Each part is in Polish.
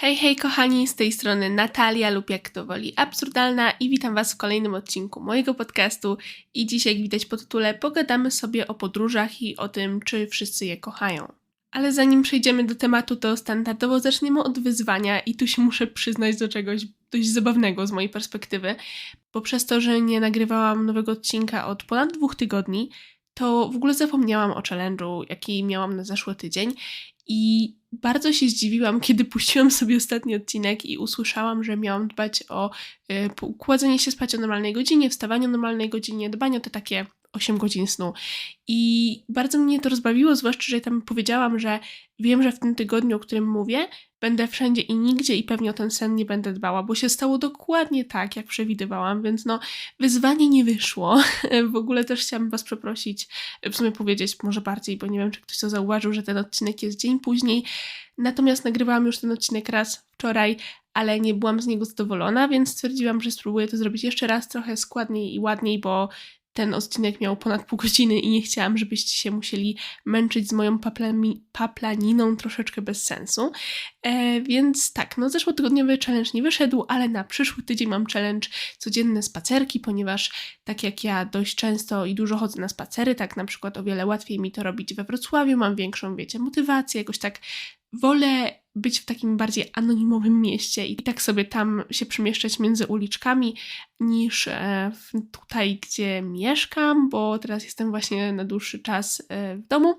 Hej, hej kochani, z tej strony Natalia lub jak to woli absurdalna i witam Was w kolejnym odcinku mojego podcastu i dzisiaj jak widać po tytule pogadamy sobie o podróżach i o tym, czy wszyscy je kochają. Ale zanim przejdziemy do tematu, to standardowo zaczniemy od wyzwania i tu się muszę przyznać do czegoś dość zabawnego z mojej perspektywy, bo przez to, że nie nagrywałam nowego odcinka od ponad dwóch tygodni, to w ogóle zapomniałam o challenge'u, jaki miałam na zeszły tydzień i bardzo się zdziwiłam, kiedy puściłam sobie ostatni odcinek i usłyszałam, że miałam dbać o y, kładzenie się spać o normalnej godzinie, wstawanie o normalnej godzinie, dbanie o te takie 8 godzin snu. I bardzo mnie to rozbawiło, zwłaszcza, że tam powiedziałam, że wiem, że w tym tygodniu, o którym mówię, będę wszędzie i nigdzie i pewnie o ten sen nie będę dbała, bo się stało dokładnie tak, jak przewidywałam, więc no, wyzwanie nie wyszło. W ogóle też chciałam Was przeprosić, w sumie powiedzieć może bardziej, bo nie wiem, czy ktoś to zauważył, że ten odcinek jest dzień później. Natomiast nagrywałam już ten odcinek raz wczoraj, ale nie byłam z niego zadowolona, więc stwierdziłam, że spróbuję to zrobić jeszcze raz trochę składniej i ładniej, bo ten odcinek miał ponad pół godziny i nie chciałam, żebyście się musieli męczyć z moją paplami, paplaniną troszeczkę bez sensu. E, więc tak, no zeszłotygodniowy challenge nie wyszedł, ale na przyszły tydzień mam challenge codzienne spacerki, ponieważ tak jak ja dość często i dużo chodzę na spacery, tak na przykład o wiele łatwiej mi to robić we Wrocławiu, mam większą, wiecie, motywację, jakoś tak wolę być w takim bardziej anonimowym mieście i tak sobie tam się przemieszczać między uliczkami, niż e, tutaj, gdzie mieszkam, bo teraz jestem właśnie na dłuższy czas e, w domu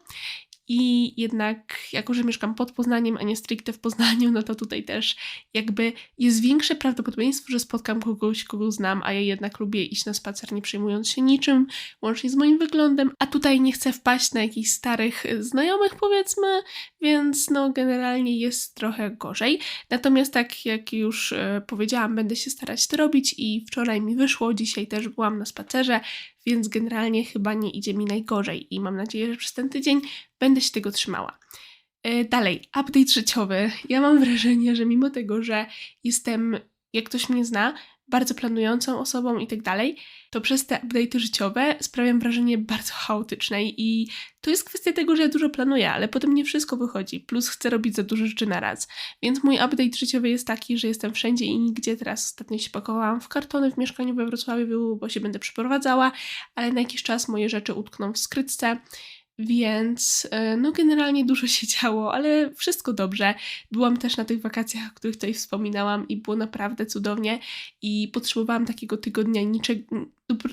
i jednak, jako że mieszkam pod Poznaniem, a nie stricte w Poznaniu, no to tutaj też jakby jest większe prawdopodobieństwo, że spotkam kogoś, kogo znam, a ja jednak lubię iść na spacer, nie przejmując się niczym, łącznie z moim wyglądem, a tutaj nie chcę wpaść na jakichś starych znajomych, powiedzmy, więc no generalnie jest trochę gorzej. Natomiast tak jak już e, powiedziałam, będę się starać to robić i wczoraj mi wyszło, dzisiaj też byłam na spacerze, więc generalnie chyba nie idzie mi najgorzej i mam nadzieję, że przez ten tydzień będę się tego trzymała. E, dalej, update życiowy. Ja mam wrażenie, że mimo tego, że jestem, jak ktoś mnie zna, bardzo planującą osobą i tak dalej, to przez te update'y życiowe sprawiam wrażenie bardzo chaotycznej i to jest kwestia tego, że ja dużo planuję, ale potem nie wszystko wychodzi, plus chcę robić za dużo rzeczy na raz. Więc mój update życiowy jest taki, że jestem wszędzie i nigdzie. Teraz ostatnio się pakowałam w kartony w mieszkaniu we Wrocławiu, bo się będę przeprowadzała, ale na jakiś czas moje rzeczy utkną w skrytce. Więc e, no generalnie dużo się działo, ale wszystko dobrze. Byłam też na tych wakacjach, o których tutaj wspominałam i było naprawdę cudownie i potrzebowałam takiego tygodnia niczego,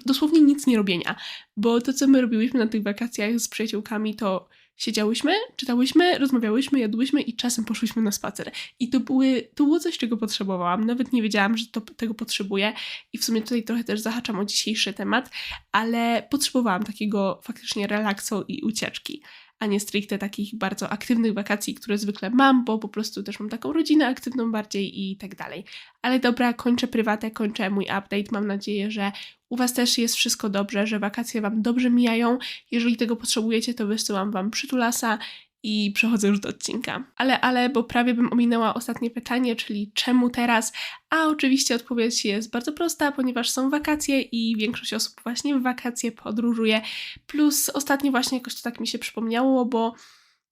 dosłownie nic nie robienia, bo to co my robiłyśmy na tych wakacjach z przyjaciółkami to siedziałyśmy, czytałyśmy, rozmawiałyśmy, jadłyśmy i czasem poszłyśmy na spacer. I to, były, to było coś, czego potrzebowałam. Nawet nie wiedziałam, że to, tego potrzebuję. I w sumie tutaj trochę też zahaczam o dzisiejszy temat, ale potrzebowałam takiego faktycznie relaksu i ucieczki a nie stricte takich bardzo aktywnych wakacji, które zwykle mam, bo po prostu też mam taką rodzinę aktywną bardziej i tak dalej. Ale dobra, kończę prywatę, kończę mój update. Mam nadzieję, że u Was też jest wszystko dobrze, że wakacje Wam dobrze mijają. Jeżeli tego potrzebujecie, to wysyłam Wam przytulasa i przechodzę już do odcinka. Ale, ale, bo prawie bym ominęła ostatnie pytanie, czyli czemu teraz? A oczywiście odpowiedź jest bardzo prosta, ponieważ są wakacje i większość osób właśnie w wakacje podróżuje. Plus ostatnio właśnie jakoś to tak mi się przypomniało, bo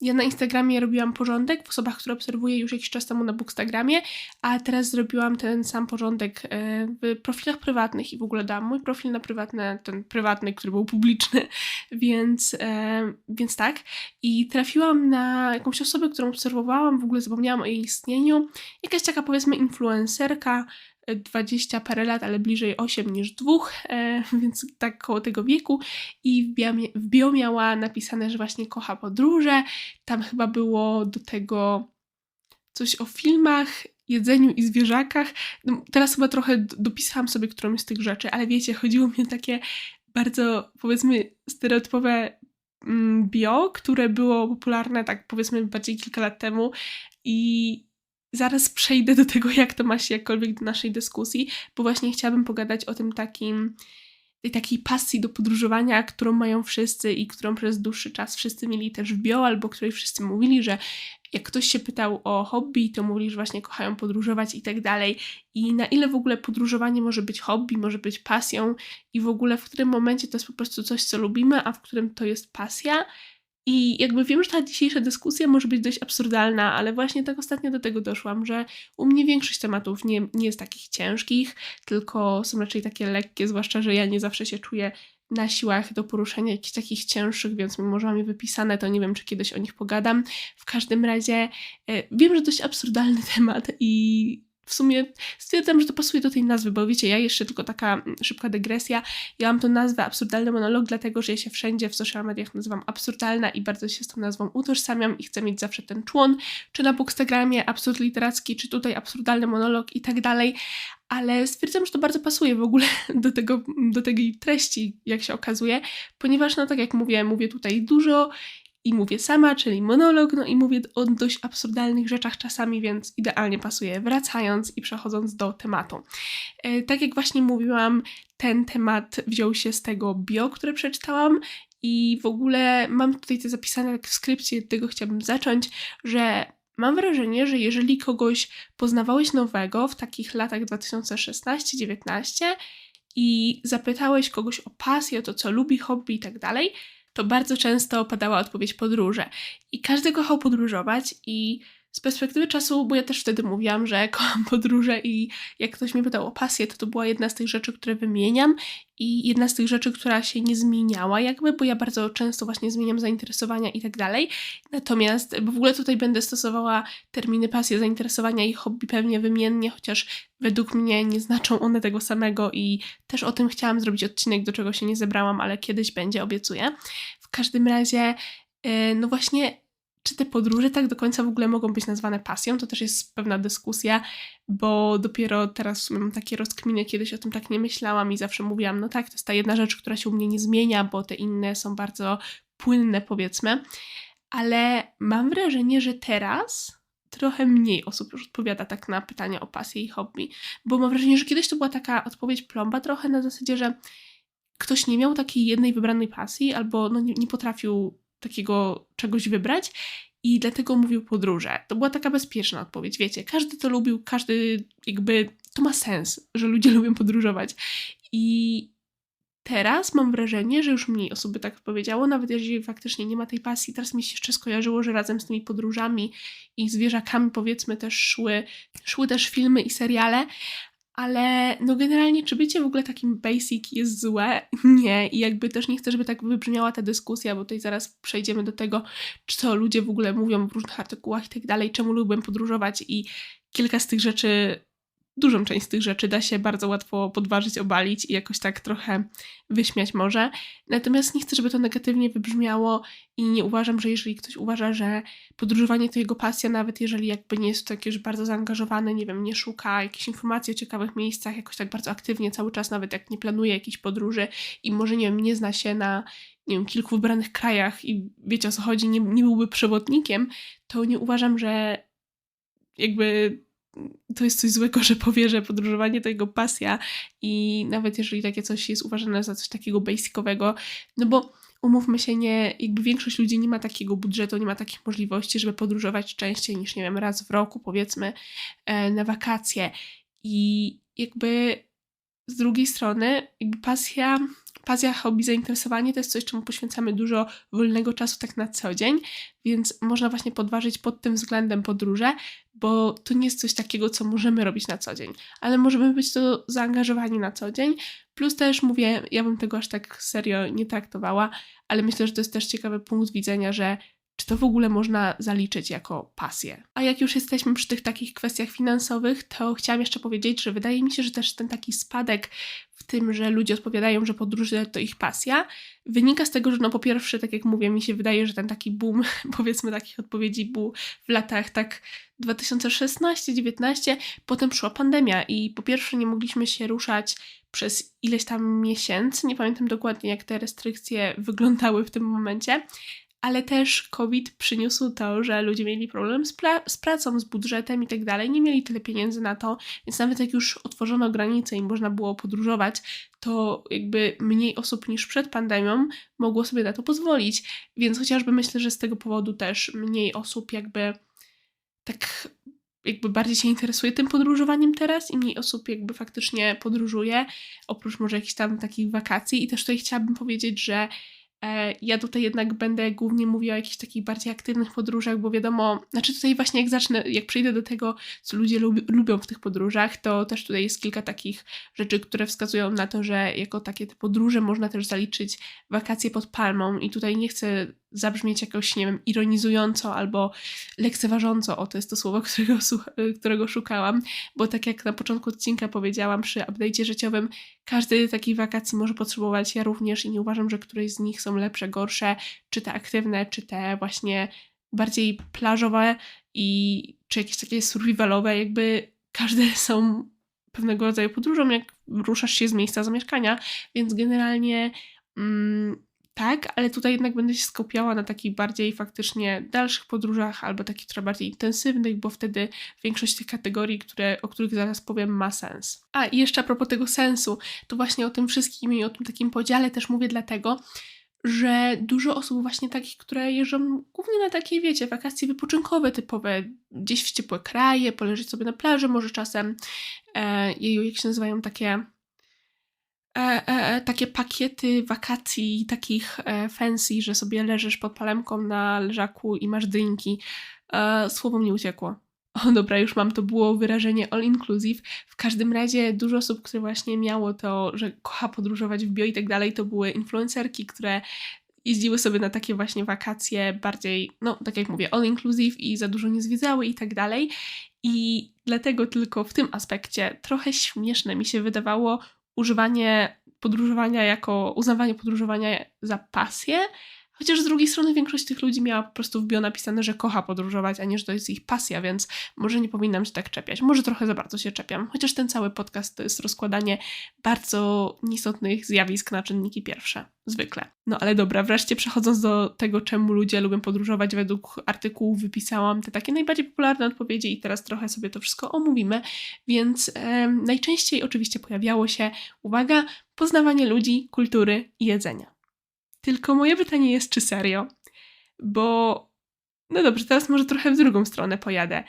ja na Instagramie robiłam porządek w osobach, które obserwuję już jakiś czas temu na Bookstagramie, a teraz zrobiłam ten sam porządek e, w profilach prywatnych i w ogóle dałam mój profil na prywatne, ten prywatny, który był publiczny, więc, e, więc tak. I trafiłam na jakąś osobę, którą obserwowałam, w ogóle zapomniałam o jej istnieniu. Jakaś taka powiedzmy influencerka, 20 parę lat, ale bliżej 8 niż 2, e, więc tak koło tego wieku. I w bio, w bio miała napisane, że właśnie kocha podróże. Tam chyba było do tego coś o filmach, jedzeniu i zwierzakach. No, teraz chyba trochę dopisałam sobie którąś z tych rzeczy, ale wiecie, chodziło mi o takie bardzo, powiedzmy, stereotypowe mm, bio, które było popularne tak powiedzmy bardziej kilka lat temu i zaraz przejdę do tego, jak to ma się jakkolwiek do naszej dyskusji, bo właśnie chciałabym pogadać o tym takim, tej takiej pasji do podróżowania, którą mają wszyscy i którą przez dłuższy czas wszyscy mieli też w bio, albo której wszyscy mówili, że jak ktoś się pytał o hobby, to mówili, że właśnie kochają podróżować i tak dalej. I na ile w ogóle podróżowanie może być hobby, może być pasją i w ogóle w którym momencie to jest po prostu coś, co lubimy, a w którym to jest pasja. I jakby wiem, że ta dzisiejsza dyskusja może być dość absurdalna, ale właśnie tak ostatnio do tego doszłam, że u mnie większość tematów nie, nie jest takich ciężkich, tylko są raczej takie lekkie, zwłaszcza, że ja nie zawsze się czuję na siłach do poruszenia jakichś takich cięższych, więc mimo, że mam je wypisane, to nie wiem, czy kiedyś o nich pogadam. W każdym razie e, wiem, że dość absurdalny temat i w sumie stwierdzam, że to pasuje do tej nazwy, bo wiecie, ja jeszcze tylko taka mm, szybka dygresja. Ja mam tą nazwę absurdalny monolog, dlatego że ja się wszędzie w social mediach nazywam absurdalna i bardzo się z tą nazwą utożsamiam i chcę mieć zawsze ten człon, czy na Bookstagramie absurd literacki, czy tutaj absurdalny monolog i tak dalej. Ale stwierdzam, że to bardzo pasuje w ogóle do, tego, do tej treści, jak się okazuje, ponieważ, no tak jak mówię, mówię tutaj dużo i mówię sama, czyli monolog, no i mówię o dość absurdalnych rzeczach czasami, więc idealnie pasuje. Wracając i przechodząc do tematu. E, tak jak właśnie mówiłam, ten temat wziął się z tego bio, które przeczytałam i w ogóle mam tutaj to zapisane jak w skrypcie, od tego chciałabym zacząć, że mam wrażenie, że jeżeli kogoś poznawałeś nowego w takich latach 2016-19 i zapytałeś kogoś o pasję, o to, co lubi, hobby i tak dalej, to bardzo często padała odpowiedź podróże. I każdy kochał podróżować i z perspektywy czasu, bo ja też wtedy mówiłam, że kocham podróże i jak ktoś mnie pytał o pasję, to to była jedna z tych rzeczy, które wymieniam i jedna z tych rzeczy, która się nie zmieniała jakby, bo ja bardzo często właśnie zmieniam zainteresowania i tak dalej. Natomiast, w ogóle tutaj będę stosowała terminy pasje, zainteresowania i hobby pewnie wymiennie, chociaż według mnie nie znaczą one tego samego i też o tym chciałam zrobić odcinek, do czego się nie zebrałam, ale kiedyś będzie, obiecuję. W każdym razie, e, no właśnie czy te podróże tak do końca w ogóle mogą być nazwane pasją? To też jest pewna dyskusja, bo dopiero teraz mam takie rozkminy, kiedyś o tym tak nie myślałam i zawsze mówiłam, no tak, to jest ta jedna rzecz, która się u mnie nie zmienia, bo te inne są bardzo płynne, powiedzmy. Ale mam wrażenie, że teraz trochę mniej osób już odpowiada tak na pytania o pasję i hobby, bo mam wrażenie, że kiedyś to była taka odpowiedź plomba trochę na zasadzie, że ktoś nie miał takiej jednej wybranej pasji albo no, nie, nie potrafił takiego czegoś wybrać i dlatego mówił podróże. To była taka bezpieczna odpowiedź, wiecie, każdy to lubił, każdy jakby, to ma sens, że ludzie lubią podróżować. I teraz mam wrażenie, że już mniej osób by tak powiedziało, nawet jeżeli faktycznie nie ma tej pasji. Teraz mi się jeszcze skojarzyło, że razem z tymi podróżami i zwierzakami powiedzmy też szły, szły też filmy i seriale, ale no generalnie, czy bycie w ogóle takim basic jest złe? Nie. I jakby też nie chcę, żeby tak wybrzmiała ta dyskusja, bo tutaj zaraz przejdziemy do tego, co ludzie w ogóle mówią w różnych artykułach i tak dalej, czemu lubię podróżować i kilka z tych rzeczy dużą część z tych rzeczy da się bardzo łatwo podważyć, obalić i jakoś tak trochę wyśmiać może. Natomiast nie chcę, żeby to negatywnie wybrzmiało i nie uważam, że jeżeli ktoś uważa, że podróżowanie to jego pasja, nawet jeżeli jakby nie jest taki już bardzo zaangażowany, nie wiem, nie szuka jakichś informacji o ciekawych miejscach, jakoś tak bardzo aktywnie cały czas, nawet jak nie planuje jakiejś podróży i może, nie wiem, nie zna się na nie wiem, kilku wybranych krajach i wiecie o co chodzi, nie, nie byłby przewodnikiem, to nie uważam, że jakby to jest coś złego, że powie, że podróżowanie to jego pasja i nawet jeżeli takie coś jest uważane za coś takiego basicowego, no bo umówmy się, nie, jakby większość ludzi nie ma takiego budżetu, nie ma takich możliwości, żeby podróżować częściej niż, nie wiem, raz w roku, powiedzmy, e, na wakacje. I jakby z drugiej strony, jakby pasja pasja, hobby, zainteresowanie to jest coś, czemu poświęcamy dużo wolnego czasu tak na co dzień, więc można właśnie podważyć pod tym względem podróże, bo to nie jest coś takiego, co możemy robić na co dzień, ale możemy być to zaangażowani na co dzień. Plus też mówię, ja bym tego aż tak serio nie traktowała, ale myślę, że to jest też ciekawy punkt widzenia, że czy to w ogóle można zaliczyć jako pasję. A jak już jesteśmy przy tych takich kwestiach finansowych, to chciałam jeszcze powiedzieć, że wydaje mi się, że też ten taki spadek w tym, że ludzie odpowiadają, że podróże to ich pasja, wynika z tego, że no po pierwsze, tak jak mówię, mi się wydaje, że ten taki boom, powiedzmy takich odpowiedzi był w latach tak 2016-19, potem przyszła pandemia i po pierwsze nie mogliśmy się ruszać przez ileś tam miesięcy, nie pamiętam dokładnie jak te restrykcje wyglądały w tym momencie, ale też COVID przyniósł to, że ludzie mieli problem z, z pracą, z budżetem i tak dalej, nie mieli tyle pieniędzy na to, więc nawet jak już otworzono granice i można było podróżować, to jakby mniej osób niż przed pandemią mogło sobie na to pozwolić. Więc chociażby myślę, że z tego powodu też mniej osób jakby tak jakby bardziej się interesuje tym podróżowaniem teraz i mniej osób jakby faktycznie podróżuje, oprócz może jakichś tam takich wakacji. I też tutaj chciałabym powiedzieć, że ja tutaj jednak będę głównie mówiła o jakichś takich bardziej aktywnych podróżach, bo wiadomo, znaczy tutaj właśnie jak zacznę, jak przejdę do tego, co ludzie lubi, lubią w tych podróżach, to też tutaj jest kilka takich rzeczy, które wskazują na to, że jako takie te podróże można też zaliczyć wakacje pod palmą i tutaj nie chcę zabrzmieć jakoś, nie wiem, ironizująco albo lekceważąco, o to jest to słowo, którego, którego szukałam, bo tak jak na początku odcinka powiedziałam przy update'cie życiowym, każdy takiej wakacji może potrzebować, ja również i nie uważam, że któreś z nich są lepsze, gorsze, czy te aktywne, czy te właśnie bardziej plażowe i czy jakieś takie survivalowe, jakby każde są pewnego rodzaju podróżą, jak ruszasz się z miejsca zamieszkania, więc generalnie mm, tak, ale tutaj jednak będę się skupiała na takich bardziej faktycznie dalszych podróżach albo takich trochę bardziej intensywnych, bo wtedy większość tych kategorii, które, o których zaraz powiem, ma sens. A i jeszcze a propos tego sensu, to właśnie o tym wszystkim i o tym takim podziale też mówię dlatego, że dużo osób właśnie takich, które jeżdżą głównie na takie, wiecie, wakacje wypoczynkowe typowe, gdzieś w ciepłe kraje, poleżeć sobie na plaży, może czasem, e, jak się nazywają takie takie pakiety wakacji, takich e, fancy, że sobie leżysz pod palemką na leżaku i masz drinki. E, słowo mnie uciekło. O dobra, już mam, to było wyrażenie all inclusive. W każdym razie dużo osób, które właśnie miało to, że kocha podróżować w bio i tak dalej, to były influencerki, które jeździły sobie na takie właśnie wakacje bardziej, no tak jak mówię, all inclusive i za dużo nie zwiedzały i tak dalej. I dlatego tylko w tym aspekcie trochę śmieszne mi się wydawało używanie podróżowania jako, uznawanie podróżowania za pasję, Chociaż z drugiej strony większość tych ludzi miała po prostu w bio napisane, że kocha podróżować, a nie, że to jest ich pasja, więc może nie powinnam się tak czepiać. Może trochę za bardzo się czepiam. Chociaż ten cały podcast to jest rozkładanie bardzo nieistotnych zjawisk na czynniki pierwsze. Zwykle. No ale dobra, wreszcie przechodząc do tego, czemu ludzie lubią podróżować, według artykułów wypisałam te takie najbardziej popularne odpowiedzi i teraz trochę sobie to wszystko omówimy. Więc e, najczęściej oczywiście pojawiało się, uwaga, poznawanie ludzi, kultury i jedzenia. Tylko moje pytanie jest, czy serio? Bo, no dobrze, teraz może trochę w drugą stronę pojadę.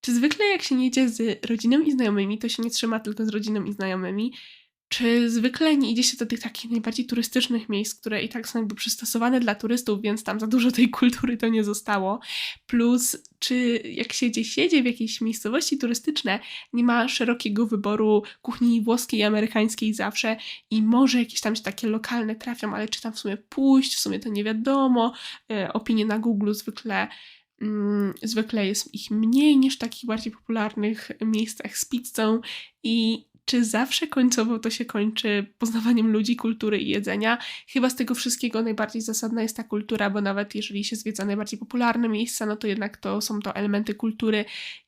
Czy zwykle jak się nie jedzie z rodziną i znajomymi, to się nie trzyma tylko z rodziną i znajomymi? Czy zwykle nie idzie się do tych takich najbardziej turystycznych miejsc, które i tak są jakby przystosowane dla turystów, więc tam za dużo tej kultury to nie zostało? Plus, czy jak się gdzieś jedzie w jakiejś miejscowości turystyczne, nie ma szerokiego wyboru kuchni włoskiej i amerykańskiej zawsze i może jakieś tam się takie lokalne trafią, ale czy tam w sumie pójść, w sumie to nie wiadomo. E, opinie na Google zwykle mm, zwykle jest ich mniej niż w takich bardziej popularnych miejscach z pizzą i czy zawsze końcowo to się kończy poznawaniem ludzi, kultury i jedzenia? Chyba z tego wszystkiego najbardziej zasadna jest ta kultura, bo nawet jeżeli się zwiedza najbardziej popularne miejsca, no to jednak to są to elementy kultury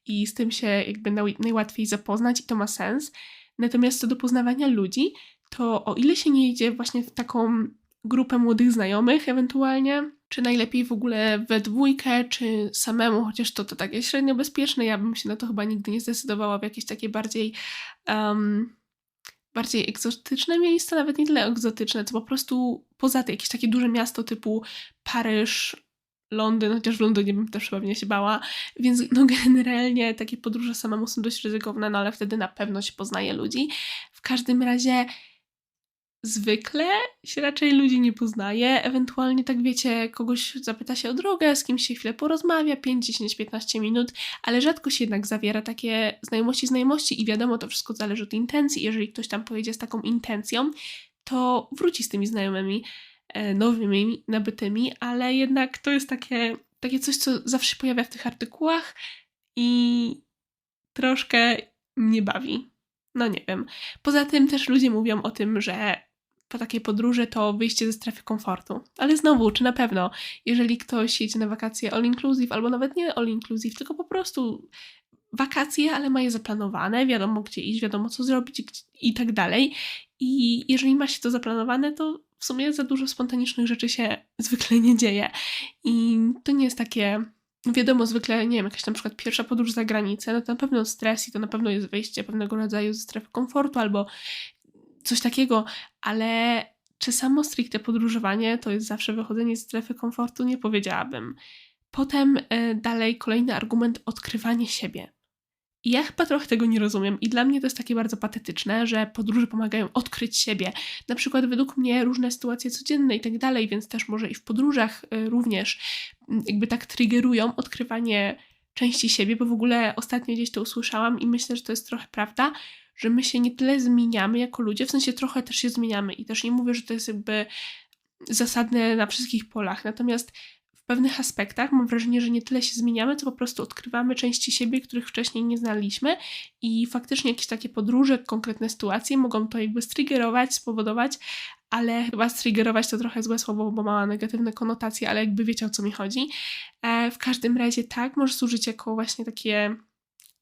i z tym się jakby najłatwiej zapoznać i to ma sens. Natomiast co do poznawania ludzi, to o ile się nie idzie właśnie w taką grupę młodych znajomych ewentualnie, czy najlepiej w ogóle we dwójkę, czy samemu, chociaż to, to takie średnio bezpieczne. Ja bym się na to chyba nigdy nie zdecydowała w jakieś takie bardziej um, bardziej egzotyczne miejsca, nawet nie tyle egzotyczne, co po prostu poza tym jakieś takie duże miasto typu Paryż, Londyn, chociaż w Londynie bym też pewnie się bała, więc no generalnie takie podróże samemu są dość ryzykowne, no ale wtedy na pewno się poznaje ludzi. W każdym razie zwykle się raczej ludzi nie poznaje. Ewentualnie, tak wiecie, kogoś zapyta się o drogę, z kimś się chwilę porozmawia, 5, 10, 15 minut, ale rzadko się jednak zawiera takie znajomości, znajomości i wiadomo, to wszystko zależy od intencji. Jeżeli ktoś tam pojedzie z taką intencją, to wróci z tymi znajomymi e, nowymi, nabytymi, ale jednak to jest takie, takie coś, co zawsze się pojawia w tych artykułach i troszkę mnie bawi. No nie wiem. Poza tym też ludzie mówią o tym, że po takiej podróży to wyjście ze strefy komfortu. Ale znowu, czy na pewno, jeżeli ktoś jedzie na wakacje all inclusive, albo nawet nie all inclusive, tylko po prostu wakacje, ale ma je zaplanowane, wiadomo gdzie iść, wiadomo co zrobić i tak dalej. I jeżeli ma się to zaplanowane, to w sumie za dużo spontanicznych rzeczy się zwykle nie dzieje. I to nie jest takie wiadomo, zwykle, nie wiem, jakaś na przykład pierwsza podróż za granicę, no to na pewno stres i to na pewno jest wyjście pewnego rodzaju ze strefy komfortu albo coś takiego, ale czy samo stricte podróżowanie to jest zawsze wychodzenie z strefy komfortu? Nie powiedziałabym. Potem y, dalej kolejny argument odkrywanie siebie. Ja chyba trochę tego nie rozumiem i dla mnie to jest takie bardzo patetyczne, że podróże pomagają odkryć siebie. Na przykład według mnie różne sytuacje codzienne i tak dalej, więc też może i w podróżach y, również jakby tak triggerują odkrywanie części siebie, bo w ogóle ostatnio gdzieś to usłyszałam i myślę, że to jest trochę prawda, że my się nie tyle zmieniamy jako ludzie, w sensie trochę też się zmieniamy i też nie mówię, że to jest jakby zasadne na wszystkich polach, natomiast w pewnych aspektach mam wrażenie, że nie tyle się zmieniamy, co po prostu odkrywamy części siebie, których wcześniej nie znaliśmy i faktycznie jakieś takie podróże, konkretne sytuacje mogą to jakby striggerować, spowodować, ale chyba striggerować to trochę złe słowo, bo ma negatywne konotacje, ale jakby wiecie o co mi chodzi. E, w każdym razie tak, może służyć jako właśnie takie,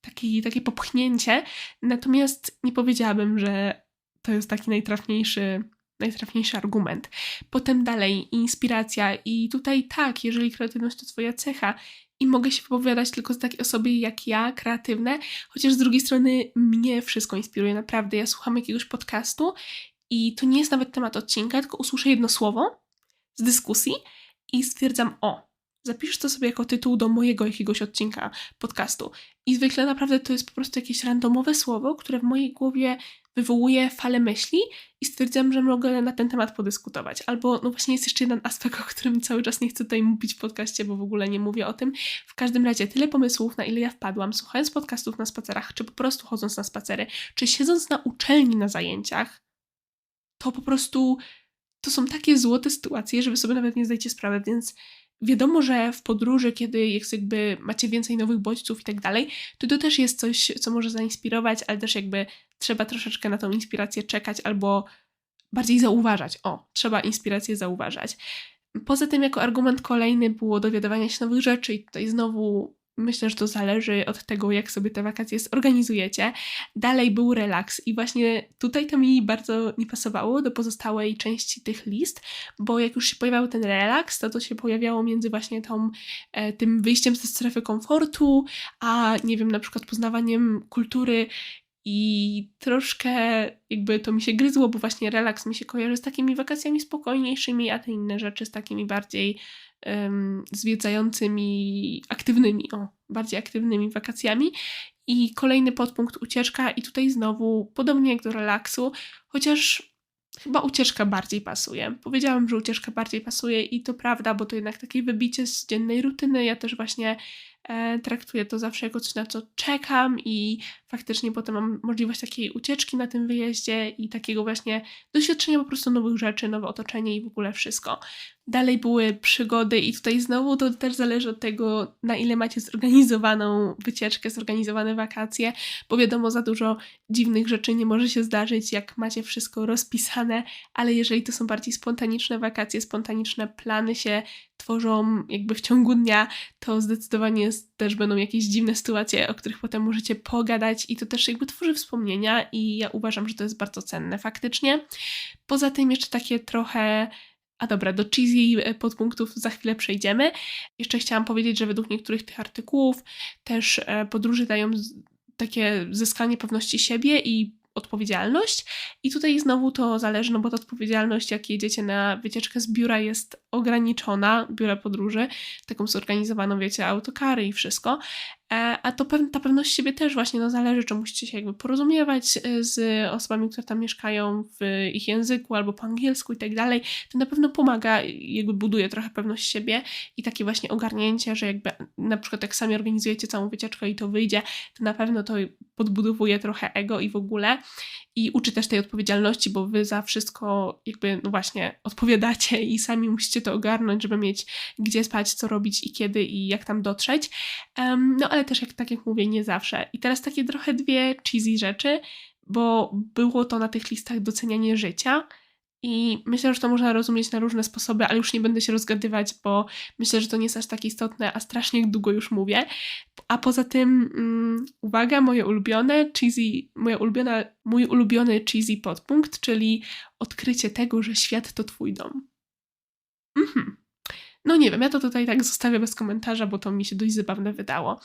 takie, takie popchnięcie, natomiast nie powiedziałabym, że to jest taki najtrafniejszy najtrafniejszy argument. Potem dalej, inspiracja i tutaj tak, jeżeli kreatywność to twoja cecha i mogę się wypowiadać tylko z takiej osoby jak ja, kreatywne, chociaż z drugiej strony mnie wszystko inspiruje, naprawdę. Ja słucham jakiegoś podcastu i to nie jest nawet temat odcinka, tylko usłyszę jedno słowo z dyskusji i stwierdzam, o, zapisz to sobie jako tytuł do mojego jakiegoś odcinka podcastu. I zwykle naprawdę to jest po prostu jakieś randomowe słowo, które w mojej głowie wywołuje falę myśli i stwierdzam, że mogę na ten temat podyskutować. Albo, no właśnie jest jeszcze jeden aspekt, o którym cały czas nie chcę tutaj mówić w podcaście, bo w ogóle nie mówię o tym. W każdym razie tyle pomysłów, na ile ja wpadłam, słuchając podcastów na spacerach, czy po prostu chodząc na spacery, czy siedząc na uczelni na zajęciach, to po prostu to są takie złote sytuacje, że wy sobie nawet nie zdajecie sprawy, więc wiadomo, że w podróży, kiedy jest jakby macie więcej nowych bodźców i tak dalej, to to też jest coś, co może zainspirować, ale też jakby trzeba troszeczkę na tą inspirację czekać albo bardziej zauważać. O, trzeba inspirację zauważać. Poza tym, jako argument kolejny było dowiadywanie się nowych rzeczy, i tutaj znowu Myślę, że to zależy od tego, jak sobie te wakacje zorganizujecie. Dalej był relaks, i właśnie tutaj to mi bardzo nie pasowało do pozostałej części tych list, bo jak już się pojawiał ten relaks, to to się pojawiało między właśnie tą, e, tym wyjściem ze strefy komfortu, a nie wiem, na przykład poznawaniem kultury i troszkę jakby to mi się gryzło, bo właśnie relaks mi się kojarzy z takimi wakacjami spokojniejszymi, a te inne rzeczy z takimi bardziej um, zwiedzającymi, aktywnymi, o, bardziej aktywnymi wakacjami. I kolejny podpunkt ucieczka, i tutaj znowu, podobnie jak do relaksu, chociaż chyba ucieczka bardziej pasuje. Powiedziałam, że ucieczka bardziej pasuje i to prawda, bo to jednak takie wybicie z dziennej rutyny. Ja też właśnie traktuję to zawsze jako coś, na co czekam i faktycznie potem mam możliwość takiej ucieczki na tym wyjeździe i takiego właśnie doświadczenia po prostu nowych rzeczy, nowe otoczenie i w ogóle wszystko. Dalej były przygody i tutaj znowu to też zależy od tego, na ile macie zorganizowaną wycieczkę, zorganizowane wakacje, bo wiadomo, za dużo dziwnych rzeczy nie może się zdarzyć, jak macie wszystko rozpisane, ale jeżeli to są bardziej spontaniczne wakacje, spontaniczne plany się tworzą jakby w ciągu dnia, to zdecydowanie też będą jakieś dziwne sytuacje, o których potem możecie pogadać i to też jakby tworzy wspomnienia i ja uważam, że to jest bardzo cenne faktycznie. Poza tym jeszcze takie trochę a dobra, do cheesy e, podpunktów za chwilę przejdziemy. Jeszcze chciałam powiedzieć, że według niektórych tych artykułów też e, podróże dają takie zyskanie pewności siebie i odpowiedzialność. I tutaj znowu to zależy, no bo ta odpowiedzialność, jak jedziecie na wycieczkę z biura, jest ograniczona, biura podróży, taką zorganizowaną, wiecie, autokary i wszystko. E, a to ta pewność siebie też właśnie no, zależy, czy musicie się jakby porozumiewać e, z osobami, które tam mieszkają w ich języku albo po angielsku i tak dalej. To na pewno pomaga, jakby buduje trochę pewność siebie i takie właśnie ogarnięcie, że jakby na przykład jak sami organizujecie całą wycieczkę i to wyjdzie, to na pewno to podbudowuje trochę ego i w ogóle i uczy też tej odpowiedzialności, bo wy za wszystko jakby, no właśnie, odpowiadacie i sami musicie to ogarnąć, żeby mieć gdzie spać, co robić i kiedy i jak tam dotrzeć. Um, no ale też, jak, tak jak mówię, nie zawsze. I teraz takie trochę dwie cheesy rzeczy, bo było to na tych listach docenianie życia, i myślę, że to można rozumieć na różne sposoby, ale już nie będę się rozgadywać, bo myślę, że to nie jest aż tak istotne, a strasznie długo już mówię. A poza tym, um, uwaga, moje ulubione cheesy, moja ulubiona, mój ulubiony cheesy podpunkt, czyli odkrycie tego, że świat to twój dom. Mhm. No nie wiem, ja to tutaj tak zostawię bez komentarza, bo to mi się dość zabawne wydało.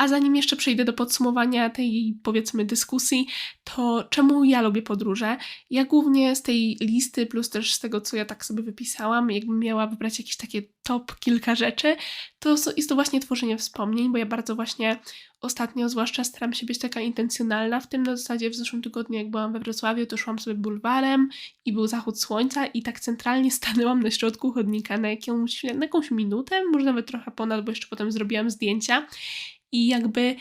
A zanim jeszcze przejdę do podsumowania tej, powiedzmy, dyskusji, to czemu ja lubię podróże? Ja głównie z tej listy, plus też z tego, co ja tak sobie wypisałam, jakbym miała wybrać jakieś takie top kilka rzeczy, to jest to właśnie tworzenie wspomnień, bo ja bardzo właśnie ostatnio, zwłaszcza staram się być taka intencjonalna w tym. Na zasadzie w zeszłym tygodniu, jak byłam we Wrocławiu, to szłam sobie bulwarem i był zachód słońca i tak centralnie stanęłam na środku chodnika na jakąś, na jakąś minutę, może nawet trochę ponad, bo jeszcze potem zrobiłam zdjęcia i jakby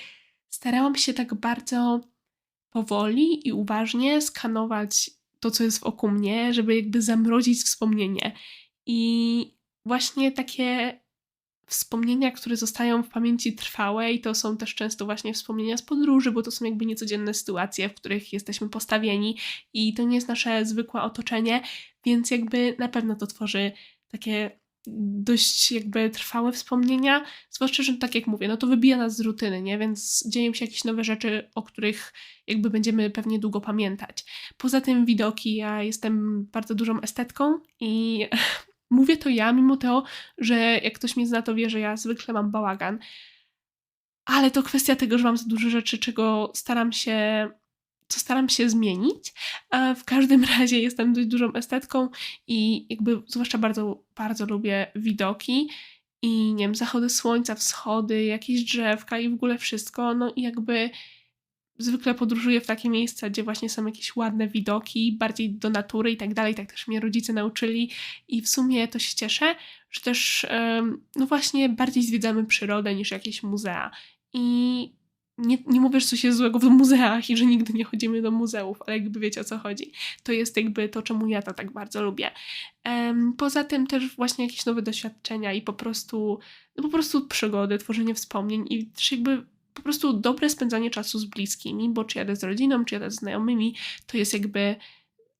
starałam się tak bardzo powoli i uważnie skanować to, co jest wokół mnie, żeby jakby zamrozić wspomnienie. I właśnie takie wspomnienia, które zostają w pamięci trwałe i to są też często właśnie wspomnienia z podróży, bo to są jakby niecodzienne sytuacje, w których jesteśmy postawieni i to nie jest nasze zwykłe otoczenie, więc jakby na pewno to tworzy takie dość jakby trwałe wspomnienia, zwłaszcza, że tak jak mówię, no to wybija nas z rutyny, nie? Więc dzieją się jakieś nowe rzeczy, o których jakby będziemy pewnie długo pamiętać. Poza tym widoki, ja jestem bardzo dużą estetką i mówię to ja, mimo to, że jak ktoś mnie zna, to wie, że ja zwykle mam bałagan. Ale to kwestia tego, że mam za dużo rzeczy, czego staram się co staram się zmienić. A w każdym razie jestem dość dużą estetką i jakby zwłaszcza bardzo, bardzo lubię widoki i nie wiem, zachody słońca, wschody, jakieś drzewka i w ogóle wszystko. No i jakby zwykle podróżuję w takie miejsca, gdzie właśnie są jakieś ładne widoki, bardziej do natury i tak dalej. Tak też mnie rodzice nauczyli i w sumie to się cieszę, że też no właśnie bardziej zwiedzamy przyrodę niż jakieś muzea. I nie, nie mówię, że coś jest złego w muzeach i że nigdy nie chodzimy do muzeów, ale jakby wiecie o co chodzi. To jest jakby to, czemu ja to tak bardzo lubię. Um, poza tym też właśnie jakieś nowe doświadczenia i po prostu, no po prostu przygody, tworzenie wspomnień i też jakby po prostu dobre spędzanie czasu z bliskimi, bo czy jadę z rodziną, czy jadę z znajomymi, to jest jakby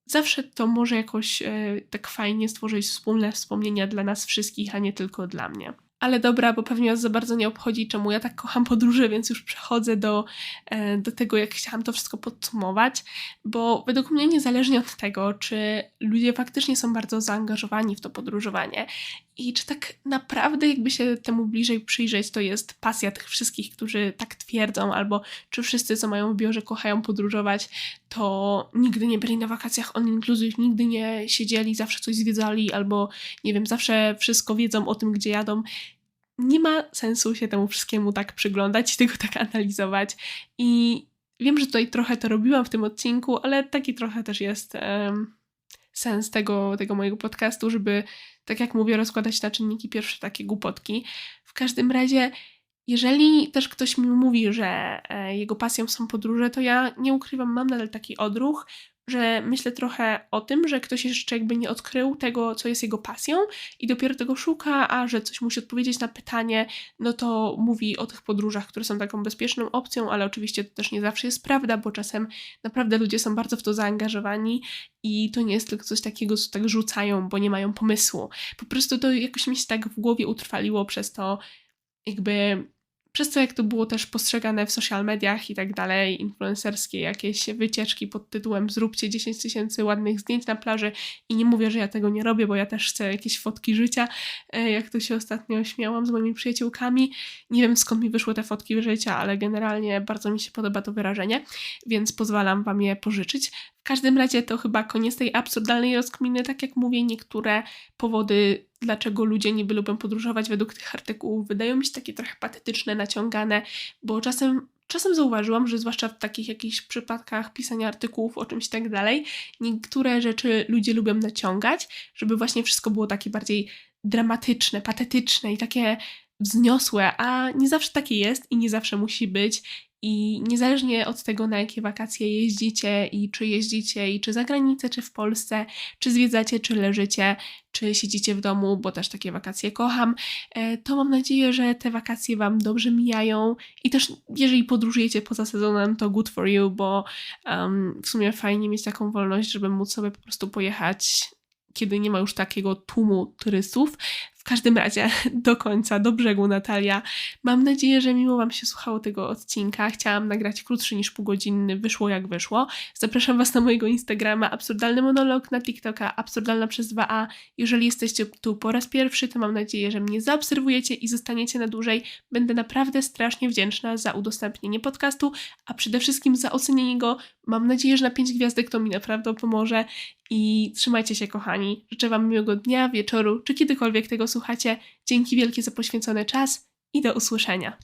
zawsze to może jakoś e, tak fajnie stworzyć wspólne wspomnienia dla nas wszystkich, a nie tylko dla mnie. Ale dobra, bo pewnie was za bardzo nie obchodzi, czemu ja tak kocham podróże, więc już przechodzę do, e, do tego, jak chciałam to wszystko podsumować, bo według mnie niezależnie od tego, czy ludzie faktycznie są bardzo zaangażowani w to podróżowanie i czy tak naprawdę jakby się temu bliżej przyjrzeć, to jest pasja tych wszystkich, którzy tak twierdzą, albo czy wszyscy, co mają w biurze, kochają podróżować, to nigdy nie byli na wakacjach on inclusive, nigdy nie siedzieli, zawsze coś zwiedzali, albo nie wiem, zawsze wszystko wiedzą o tym, gdzie jadą. Nie ma sensu się temu wszystkiemu tak przyglądać i tego tak analizować. I wiem, że tutaj trochę to robiłam w tym odcinku, ale taki trochę też jest um, sens tego, tego mojego podcastu, żeby, tak jak mówię, rozkładać na czynniki pierwsze takie głupotki. W każdym razie jeżeli też ktoś mi mówi, że e, jego pasją są podróże, to ja nie ukrywam, mam nadal taki odruch, że myślę trochę o tym, że ktoś jeszcze jakby nie odkrył tego, co jest jego pasją i dopiero tego szuka, a że coś musi odpowiedzieć na pytanie, no to mówi o tych podróżach, które są taką bezpieczną opcją, ale oczywiście to też nie zawsze jest prawda, bo czasem naprawdę ludzie są bardzo w to zaangażowani i to nie jest tylko coś takiego, co tak rzucają, bo nie mają pomysłu. Po prostu to jakoś mi się tak w głowie utrwaliło przez to, jakby przez to, jak to było też postrzegane w social mediach i tak dalej, influencerskie jakieś wycieczki pod tytułem zróbcie 10 tysięcy ładnych zdjęć na plaży i nie mówię, że ja tego nie robię, bo ja też chcę jakieś fotki życia, e, jak to się ostatnio śmiałam z moimi przyjaciółkami. Nie wiem skąd mi wyszły te fotki życia, ale generalnie bardzo mi się podoba to wyrażenie, więc pozwalam wam je pożyczyć. Każdym razie to chyba koniec tej absurdalnej rozkminy, tak jak mówię, niektóre powody, dlaczego ludzie niby lubią podróżować według tych artykułów, wydają mi się takie trochę patetyczne, naciągane, bo czasem Czasem zauważyłam, że zwłaszcza w takich jakichś przypadkach pisania artykułów o czymś tak dalej, niektóre rzeczy ludzie lubią naciągać, żeby właśnie wszystko było takie bardziej dramatyczne, patetyczne i takie wzniosłe, a nie zawsze takie jest i nie zawsze musi być. I niezależnie od tego, na jakie wakacje jeździcie i czy jeździcie i czy za granicę, czy w Polsce, czy zwiedzacie, czy leżycie, czy siedzicie w domu, bo też takie wakacje kocham, e, to mam nadzieję, że te wakacje Wam dobrze mijają i też jeżeli podróżujecie poza sezonem, to good for you, bo um, w sumie fajnie mieć taką wolność, żeby móc sobie po prostu pojechać kiedy nie ma już takiego tłumu turystów. W każdym razie, do końca, do brzegu, Natalia. Mam nadzieję, że miło Wam się słuchało tego odcinka. Chciałam nagrać krótszy niż półgodzinny, wyszło jak wyszło. Zapraszam Was na mojego Instagrama, absurdalny monolog, na TikToka, absurdalna przez 2a. Jeżeli jesteście tu po raz pierwszy, to mam nadzieję, że mnie zaobserwujecie i zostaniecie na dłużej. Będę naprawdę strasznie wdzięczna za udostępnienie podcastu, a przede wszystkim za ocenienie go. Mam nadzieję, że na 5 gwiazdek to mi naprawdę pomoże. I trzymajcie się, kochani. Życzę Wam miłego dnia, wieczoru, czy kiedykolwiek tego słuchacie. Dzięki wielkie za poświęcony czas i do usłyszenia.